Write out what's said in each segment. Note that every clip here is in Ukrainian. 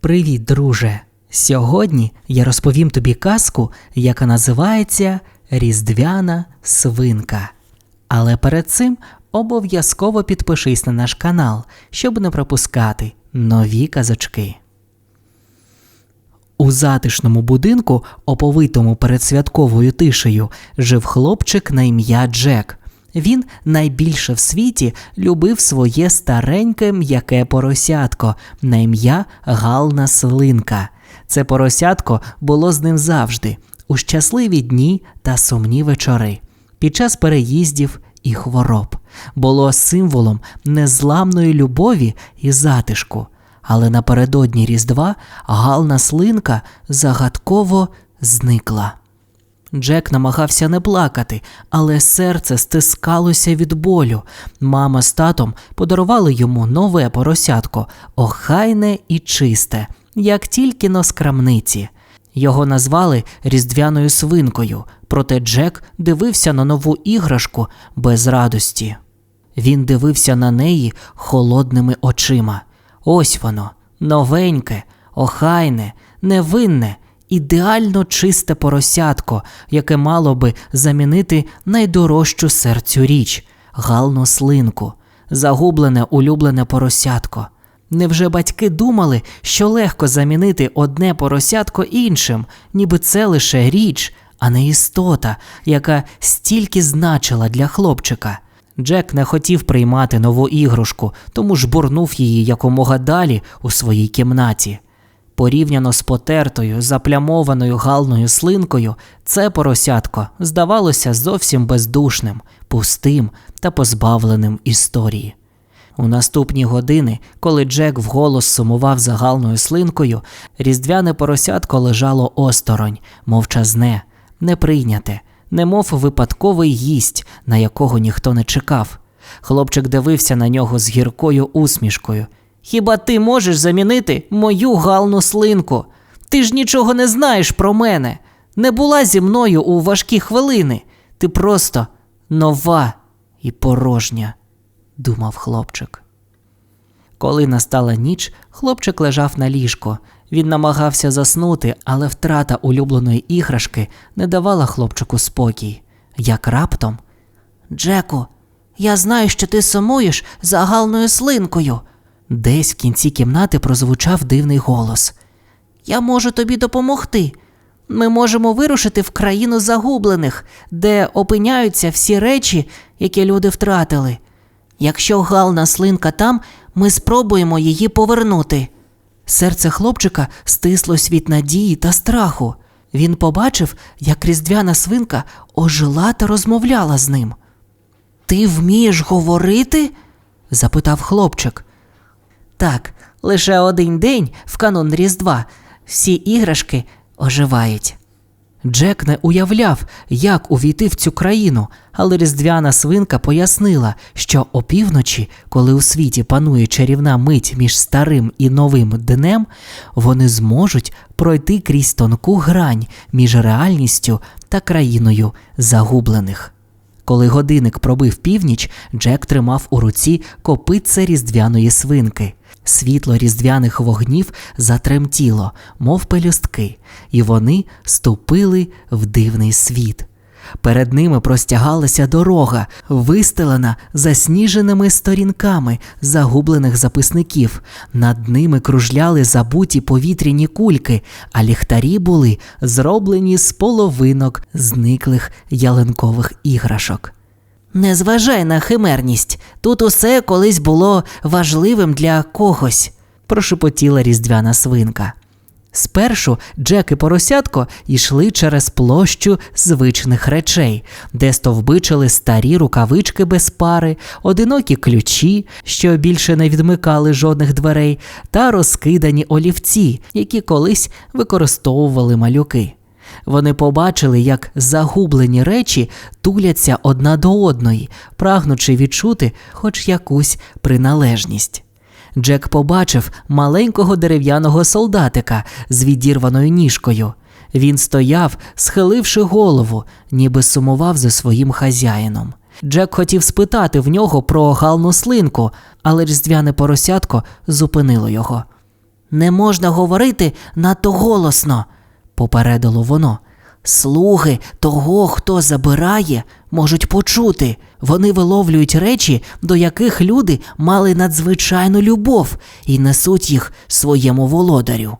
Привіт, друже! Сьогодні я розповім тобі казку, яка називається Різдвяна свинка. Але перед цим обов'язково підпишись на наш канал, щоб не пропускати нові казочки. У затишному будинку, оповитому перед святковою тишею, жив хлопчик на ім'я Джек. Він найбільше в світі любив своє стареньке м'яке поросятко на ім'я Гална Свинка. Це поросятко було з ним завжди, у щасливі дні та сумні вечори, під час переїздів і хвороб. Було символом незламної любові і затишку. Але напередодні Різдва Гална Слинка загадково зникла. Джек намагався не плакати, але серце стискалося від болю. Мама з татом подарували йому нове поросятко, охайне і чисте, як тільки но з крамниці. Його назвали різдвяною свинкою, проте Джек дивився на нову іграшку без радості. Він дивився на неї холодними очима. Ось воно, новеньке, охайне, невинне, ідеально чисте поросятко, яке мало би замінити найдорожчу серцю річ галну слинку, загублене улюблене поросятко. Невже батьки думали, що легко замінити одне поросятко іншим, ніби це лише річ, а не істота, яка стільки значила для хлопчика? Джек не хотів приймати нову іграшку, тому жбурнув її якомога далі у своїй кімнаті. Порівняно з потертою, заплямованою галною слинкою, це поросятко здавалося зовсім бездушним, пустим та позбавленим історії. У наступні години, коли Джек вголос сумував за галною слинкою, різдвяне поросятко лежало осторонь, мовчазне, неприйняте, немов випадковий гість, на якого ніхто не чекав. Хлопчик дивився на нього з гіркою усмішкою. Хіба ти можеш замінити мою галну слинку? Ти ж нічого не знаєш про мене. Не була зі мною у важкі хвилини. Ти просто нова і порожня, думав хлопчик. Коли настала ніч, хлопчик лежав на ліжко. Він намагався заснути, але втрата улюбленої іграшки не давала хлопчику спокій. Як раптом. Джеку, я знаю, що ти сумуєш за галною слинкою. Десь в кінці кімнати прозвучав дивний голос. Я можу тобі допомогти. Ми можемо вирушити в країну загублених, де опиняються всі речі, які люди втратили. Якщо гална слинка там, ми спробуємо її повернути. Серце хлопчика стислось від надії та страху. Він побачив, як різдвяна свинка ожила та розмовляла з ним. Ти вмієш говорити? запитав хлопчик. Так, лише один день в канун Різдва всі іграшки оживають. Джек не уявляв, як увійти в цю країну, але різдвяна свинка пояснила, що опівночі, коли у світі панує чарівна мить між старим і новим днем, вони зможуть пройти крізь тонку грань між реальністю та країною загублених. Коли годинник пробив північ, Джек тримав у руці копитце різдвяної свинки. Світло різдвяних вогнів затремтіло, мов пелюстки, і вони ступили в дивний світ. Перед ними простягалася дорога, вистелена засніженими сторінками загублених записників. Над ними кружляли забуті повітряні кульки, а ліхтарі були зроблені з половинок зниклих ялинкових іграшок. Не зважай на химерність, тут усе колись було важливим для когось, прошепотіла різдвяна свинка. Спершу Джек і поросятко йшли через площу звичних речей, де стовбичили старі рукавички без пари, одинокі ключі, що більше не відмикали жодних дверей, та розкидані олівці, які колись використовували малюки. Вони побачили, як загублені речі туляться одна до одної, прагнучи відчути хоч якусь приналежність. Джек побачив маленького дерев'яного солдатика з відірваною ніжкою. Він стояв, схиливши голову, ніби сумував за своїм хазяїном. Джек хотів спитати в нього про галну слинку, але різдвяне поросятко зупинило його. Не можна говорити надто голосно, попередило воно. Слуги того, хто забирає, можуть почути. Вони виловлюють речі, до яких люди мали надзвичайну любов і несуть їх своєму володарю.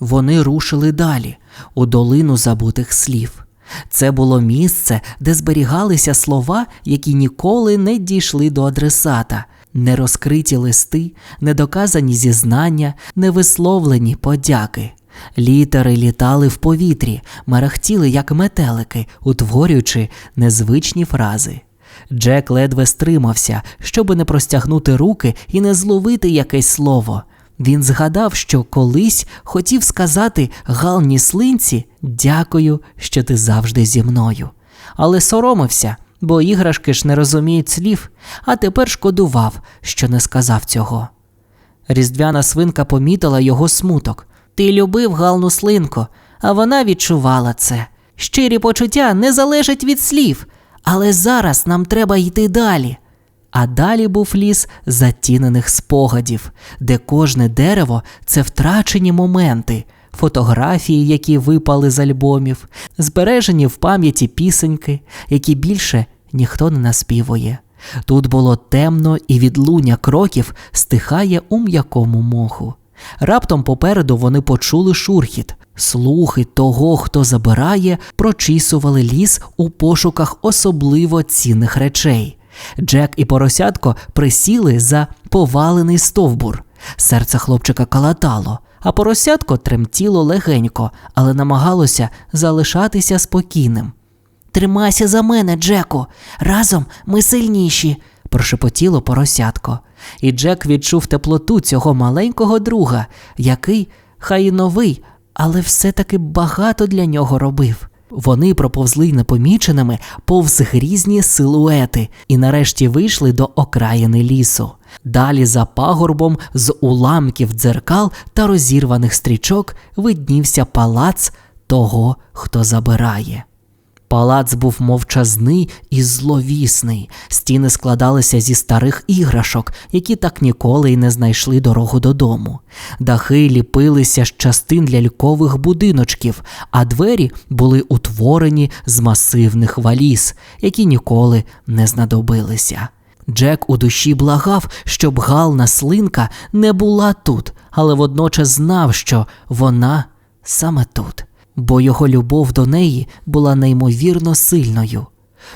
Вони рушили далі, у долину забутих слів. Це було місце, де зберігалися слова, які ніколи не дійшли до адресата, нерозкриті листи, недоказані зізнання, невисловлені подяки. Літери літали в повітрі, мерехтіли, як метелики, утворюючи незвичні фрази. Джек ледве стримався, щоби не простягнути руки і не зловити якесь слово. Він згадав, що колись хотів сказати галні слинці дякую, що ти завжди зі мною. Але соромився, бо іграшки ж не розуміють слів, а тепер шкодував, що не сказав цього. Різдвяна свинка помітила його смуток. Ти любив галну слинку, а вона відчувала це. Щирі почуття не залежать від слів, але зараз нам треба йти далі. А далі був ліс затінених спогадів, де кожне дерево це втрачені моменти, фотографії, які випали з альбомів, збережені в пам'яті пісеньки, які більше ніхто не наспівує. Тут було темно і відлуння кроків стихає у м'якому моху. Раптом попереду вони почули шурхіт. Слухи того, хто забирає, прочісували ліс у пошуках особливо цінних речей. Джек і поросятко присіли за повалений стовбур. Серце хлопчика калатало, а поросятко тремтіло легенько, але намагалося залишатися спокійним. Тримайся за мене, Джеку, разом ми сильніші, прошепотіло поросятко. І Джек відчув теплоту цього маленького друга, який, хай і новий, але все-таки багато для нього робив. Вони проповзли непоміченими повз грізні силуети і нарешті вийшли до окраїни лісу. Далі за пагорбом з уламків дзеркал та розірваних стрічок виднівся палац того, хто забирає. Палац був мовчазний і зловісний. Стіни складалися зі старих іграшок, які так ніколи й не знайшли дорогу додому. Дахи ліпилися з частин лялькових будиночків, а двері були утворені з масивних валіз, які ніколи не знадобилися. Джек у душі благав, щоб гална слинка не була тут, але водночас знав, що вона саме тут бо його любов до неї була неймовірно сильною.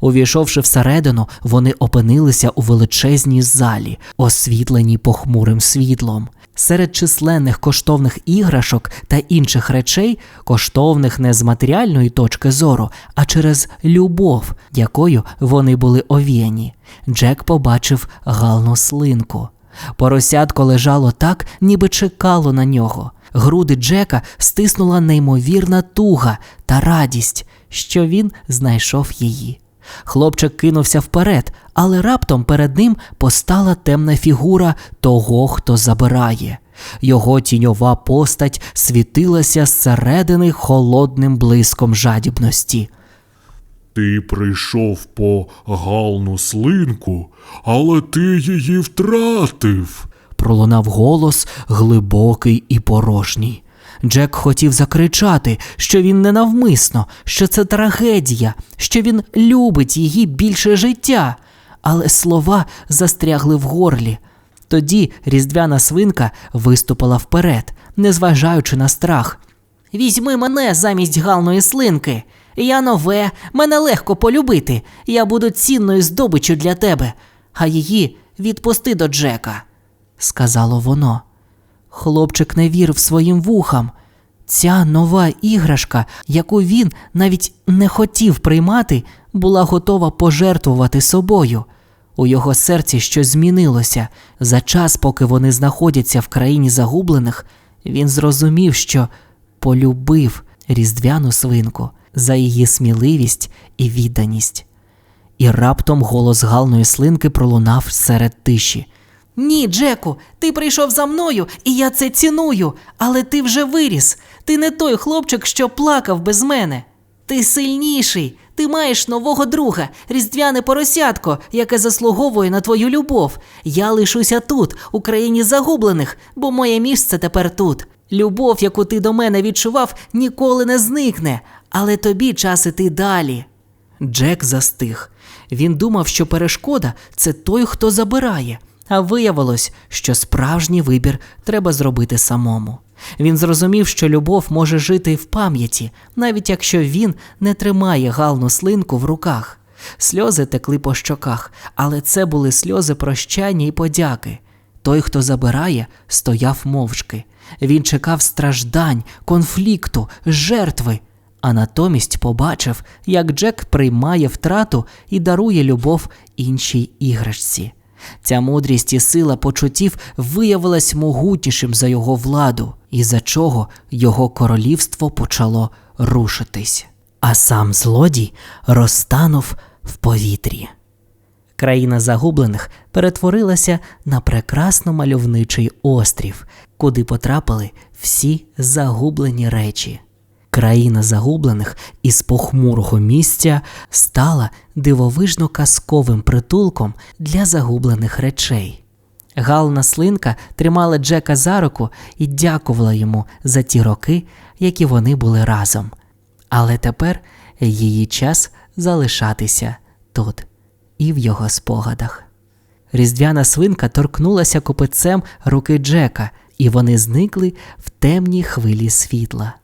Увійшовши всередину, вони опинилися у величезній залі, освітленій похмурим світлом. Серед численних коштовних іграшок та інших речей, коштовних не з матеріальної точки зору, а через любов, якою вони були овіяні, Джек побачив галну слинку. Поросятко лежало так, ніби чекало на нього. Груди Джека стиснула неймовірна туга та радість, що він знайшов її. Хлопчик кинувся вперед, але раптом перед ним постала темна фігура того, хто забирає. Його тіньова постать світилася зсередини холодним блиском жадібності. Ти прийшов по галну слинку, але ти її втратив. Пролунав голос глибокий і порожній. Джек хотів закричати, що він ненавмисно, що це трагедія, що він любить її більше життя, але слова застрягли в горлі. Тоді різдвяна свинка виступила вперед, незважаючи на страх. Візьми мене замість галної слинки. Я нове, мене легко полюбити. Я буду цінною здобиччю для тебе, а її відпусти до Джека сказало воно. Хлопчик не вірив своїм вухам. Ця нова іграшка, яку він навіть не хотів приймати, була готова пожертвувати собою. У його серці щось змінилося. За час, поки вони знаходяться в країні загублених, він зрозумів, що полюбив різдвяну свинку за її сміливість і відданість. І раптом голос галної слинки пролунав серед тиші. Ні, Джеку, ти прийшов за мною, і я це ціную, але ти вже виріс. Ти не той хлопчик, що плакав без мене. Ти сильніший. Ти маєш нового друга, різдвяне поросятко, яке заслуговує на твою любов. Я лишуся тут, у країні загублених, бо моє місце тепер тут. Любов, яку ти до мене відчував, ніколи не зникне, але тобі час іти далі. Джек застиг. Він думав, що перешкода це той, хто забирає, а виявилось, що справжній вибір треба зробити самому. Він зрозумів, що любов може жити в пам'яті, навіть якщо він не тримає галну слинку в руках. Сльози текли по щоках, але це були сльози прощання і подяки. Той, хто забирає, стояв мовчки. Він чекав страждань, конфлікту, жертви, а натомість побачив, як Джек приймає втрату і дарує любов іншій іграшці. Ця мудрість і сила почуттів виявилась могутнішим за його владу, і за чого його королівство почало рушитись. А сам злодій розтанув в повітрі. Країна загублених перетворилася на прекрасно мальовничий острів, куди потрапили всі загублені речі. Країна загублених із похмурого місця стала дивовижно казковим притулком для загублених речей. Гална слинка тримала Джека за руку і дякувала йому за ті роки, які вони були разом. Але тепер її час залишатися тут і в його спогадах. Різдвяна свинка торкнулася копицем руки Джека, і вони зникли в темній хвилі світла.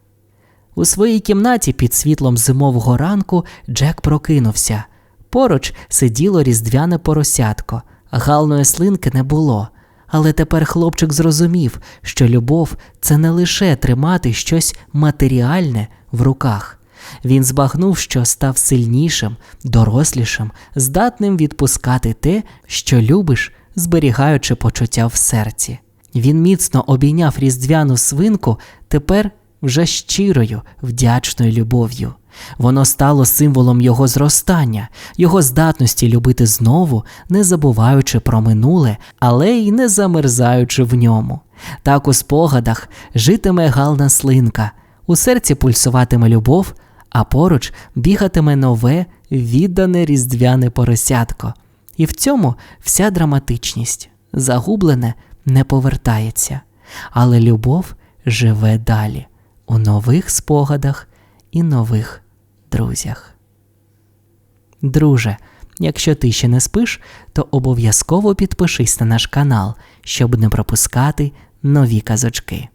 У своїй кімнаті під світлом зимового ранку Джек прокинувся. Поруч сиділо різдвяне поросятко, галної слинки не було. Але тепер хлопчик зрозумів, що любов це не лише тримати щось матеріальне в руках. Він збагнув, що став сильнішим, дорослішим, здатним відпускати те, що любиш, зберігаючи почуття в серці. Він міцно обійняв різдвяну свинку тепер вже щирою, вдячною любов'ю. Воно стало символом його зростання, його здатності любити знову, не забуваючи про минуле, але й не замерзаючи в ньому. Так у спогадах житиме гална слинка, у серці пульсуватиме любов, а поруч бігатиме нове, віддане різдвяне поросятко. І в цьому вся драматичність. Загублене не повертається, але любов живе далі у нових спогадах і нових друзях. Друже, якщо ти ще не спиш, то обов'язково підпишись на наш канал, щоб не пропускати нові казочки.